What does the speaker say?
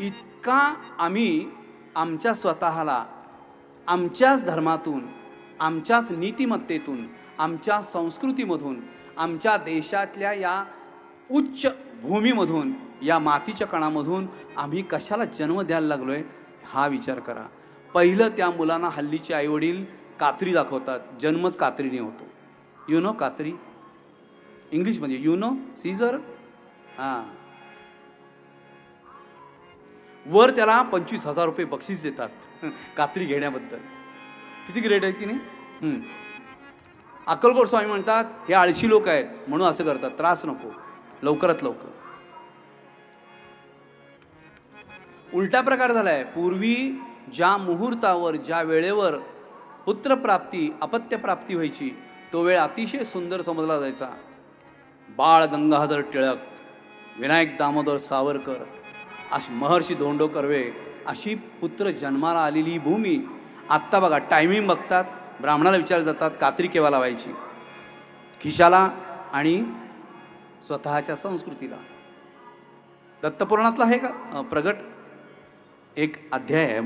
इतका आम्ही आमच्या स्वतःला आमच्याच धर्मातून आमच्याच नीतिमत्तेतून आमच्या संस्कृतीमधून आमच्या देशातल्या या उच्च भूमीमधून या मातीच्या कणामधून आम्ही कशाला जन्म द्यायला लागलो आहे हा विचार करा. पहिलं त्या मुलांना हल्लीचे आईवडील कात्री दाखवतात. जन्मच कात्रीने होतो. यु नो कात्री? इंग्लिशमध्ये यु नो सीझर हां. वर त्याला पंचवीस हजार रुपये बक्षीस देतात. कात्री घेण्याबद्दल. किती ग्रेट आहे की नाही? अक्कलकोट स्वामी म्हणतात हे आळशी लोक आहेत म्हणून असं करतात. त्रास नको. लवकरात लवकर. उलटा प्रकार झालाय. पूर्वी ज्या मुहूर्तावर ज्या वेळेवर पुत्रप्राप्ती अपत्यप्राप्ती व्हायची तो वेळ अतिशय सुंदर समजला जायचा. बाळ गंगाधर टिळक विनायक दामोदर सावरकर अशी महर्षी धोंडो कर्वे अशी पुत्र जन्माला आलेली ही भूमी आत्ता बघा टायमिंग बघतात ब्राह्मणाला विचारले जातात कात्री केव्हा लावायची? खिशाला आणि स्वतःच्या संस्कृतीला. दत्तपुराणातला आहे का प्रगट एक अध्याय आहे.